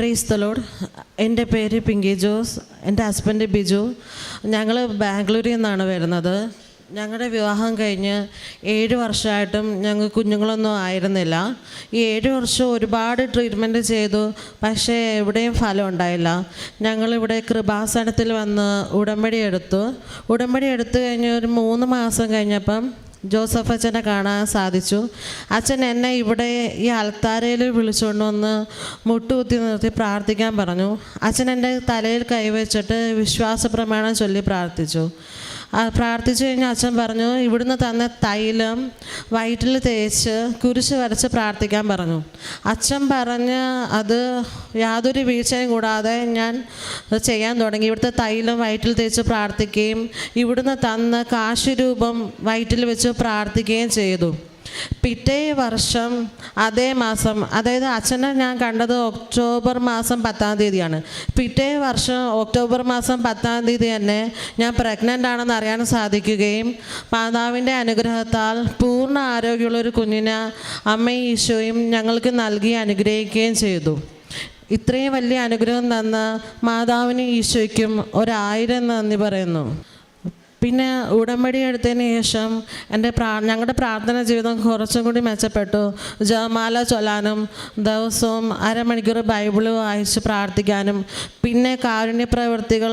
Praise തലോഡ് എന്റെ പേര് പിങ്കി ജോസ്. എന്റെ ഹസ്ബൻഡ് ബിജു. ഞങ്ങൾ ബാംഗ്ലൂരിൽ നിന്നാണ് വരുന്നത്. ഞങ്ങളുടെ വിവാഹം കഴിഞ്ഞ് ഏഴ് വർഷമായിട്ടും ഞങ്ങൾ കുഞ്ഞുങ്ങളൊന്നും ആയിരുന്നില്ല. ഈ ഏഴ് വർഷം ഒരുപാട് ട്രീറ്റ്മെന്റ് ചെയ്തു. പക്ഷേ എവിടെയും ഫലം ഉണ്ടായില്ല. ഞങ്ങളിവിടെ കൃപാസനത്തിൽ വന്ന് ഉടമ്പടി എടുത്തു. ഉടമ്പടി എടുത്തു കഴിഞ്ഞ് ഒരു മൂന്ന് മാസം കഴിഞ്ഞപ്പം ജോസഫ് അച്ഛനെ കാണാൻ സാധിച്ചു. അച്ഛൻ എന്നെ ഇവിടെ ഈ അൽത്താരയിൽ വിളിച്ചുകൊണ്ട് വന്ന് മുട്ടുകുത്തി നിർത്തി പ്രാർത്ഥിക്കാൻ പറഞ്ഞു. അച്ഛൻ എന്റെ തലയിൽ കൈവച്ചിട്ട് വിശ്വാസ പ്രമാണം ചൊല്ലി പ്രാർത്ഥിച്ചു. പ്രാർത്ഥിച്ചു കഴിഞ്ഞാൽ അച്ഛൻ പറഞ്ഞു ഇവിടുന്ന് തന്ന തൈലം വയറ്റിൽ തേച്ച് കുരിശ് വരച്ച് പ്രാർത്ഥിക്കാൻ പറഞ്ഞു. അച്ഛൻ പറഞ്ഞ് അത് യാതൊരു വീഴ്ചയും കൂടാതെ ഞാൻ ചെയ്യാൻ തുടങ്ങി. ഇവിടുത്തെ തൈലം വയറ്റിൽ തേച്ച് പ്രാർത്ഥിക്കുകയും ഇവിടുന്ന് തന്ന കാശുരൂപം വയറ്റിൽ വെച്ച് പ്രാർത്ഥിക്കുകയും ചെയ്തു. പിറ്റേ വർഷം അതേ മാസം അതായത് അച്ഛനെ ഞാൻ കണ്ടത് ഒക്ടോബർ മാസം പത്താം തീയതിയാണ്. പിറ്റേ വർഷം ഒക്ടോബർ മാസം പത്താം തീയതി തന്നെ ഞാൻ പ്രഗ്നന്റ് ആണെന്ന് അറിയാൻ സാധിക്കുകയും മാതാവിന്റെ അനുഗ്രഹത്താൽ പൂർണ ആരോഗ്യമുള്ളൊരു കുഞ്ഞിനെ അമ്മയും ഈശോയും ഞങ്ങൾക്ക് നൽകി അനുഗ്രഹിക്കുകയും ചെയ്തു. ഇത്രയും വലിയ അനുഗ്രഹം തന്ന മാതാവിനും ഈശോയ്ക്കും ഒരായിരം നന്ദി പറയുന്നു. പിന്നെ ഉടമ്പടി എടുത്തതിന് ശേഷം എന്റെ പ്രാ ഞങ്ങളുടെ പ്രാർത്ഥന ജീവിതം കുറച്ചും കൂടി മെച്ചപ്പെട്ടു. ജപമാല ചൊല്ലാനും ദിവസവും അരമണിക്കൂർ ബൈബിൾ വായിച്ച് പ്രാർത്ഥിക്കാനും പിന്നെ കാരുണ്യ പ്രവൃത്തികൾ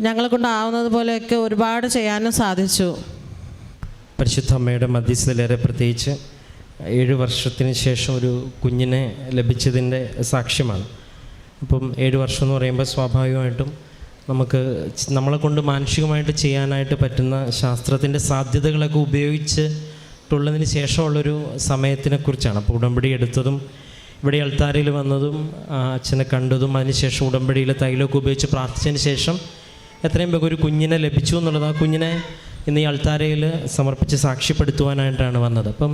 ഞങ്ങളെ കൊണ്ടാവുന്നത് പോലെയൊക്കെ ഒരുപാട് ചെയ്യാനും സാധിച്ചു. പരിശുദ്ധ അമ്മയുടെ മധ്യസ്ഥിലേറെ പ്രത്യേകിച്ച് ഏഴ് വർഷത്തിന് ശേഷം ഒരു കുഞ്ഞിനെ ലഭിച്ചതിന്റെ സാക്ഷ്യമാണ്. അപ്പം ഏഴ് വർഷം എന്ന് പറയുമ്പോൾ സ്വാഭാവികമായിട്ടും നമുക്ക് നമ്മളെ കൊണ്ട് മാനുഷികമായിട്ട് ചെയ്യാനായിട്ട് പറ്റുന്ന ശാസ്ത്രത്തിന്റെ സാധ്യതകളൊക്കെ ഉപയോഗിച്ചിട്ടുള്ളതിന് ശേഷമുള്ളൊരു സമയത്തിനെക്കുറിച്ചാണ്. അപ്പോൾ ഉടമ്പടി എടുത്തതും ഇവിടെ അൾത്താരയിൽ വന്നതും അച്ഛനെ കണ്ടതും അതിനുശേഷം ഉടമ്പടിയിൽ തൈലമൊക്കെ ഉപയോഗിച്ച് പ്രാർത്ഥിച്ചതിന് ശേഷം എത്രയും വേഗം ഒരു കുഞ്ഞിനെ ലഭിച്ചു എന്നുള്ളത് ആ കുഞ്ഞിനെ ഇന്ന് ഈ അൾത്താരയിൽ സമർപ്പിച്ച് സാക്ഷ്യപ്പെടുത്തുവാനായിട്ടാണ് വന്നത്. അപ്പം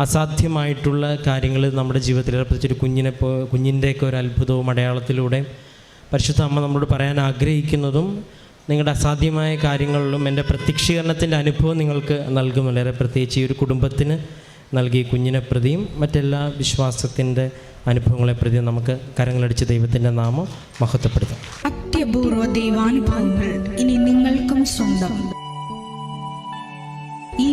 അസാധ്യമായിട്ടുള്ള കാര്യങ്ങൾ നമ്മുടെ ജീവിതത്തിൽ ഏർപ്പെടുത്തിച്ചൊരു കുഞ്ഞിനെ കുഞ്ഞിന്റെയൊക്കെ ഒരു അത്ഭുതവും അടയാളത്തിലൂടെ പരിശുദ്ധ അമ്മ നമ്മളോട് പറയാൻ ആഗ്രഹിക്കുന്നതും നിങ്ങളുടെ അസാധ്യമായ കാര്യങ്ങളിലും എന്റെ പ്രത്യക്ഷീകരണത്തിന്റെ അനുഭവം നിങ്ങൾക്ക് നൽകും. വളരെ പ്രത്യേകിച്ച് ഈ ഒരു കുടുംബത്തിന് നൽകി കുഞ്ഞിനെ പ്രതിയും മറ്റെല്ലാ വിശ്വാസത്തിന്റെ അനുഭവങ്ങളെ പ്രതിയും നമുക്ക് കരങ്ങളടിച്ച് ദൈവത്തിന്റെ നാമം മഹത്വപ്പെടുത്താം. അത്യപൂർവ ദൈവാനുഭവങ്ങൾ ഇനി നിങ്ങൾക്കും സ്വന്തം. ഈ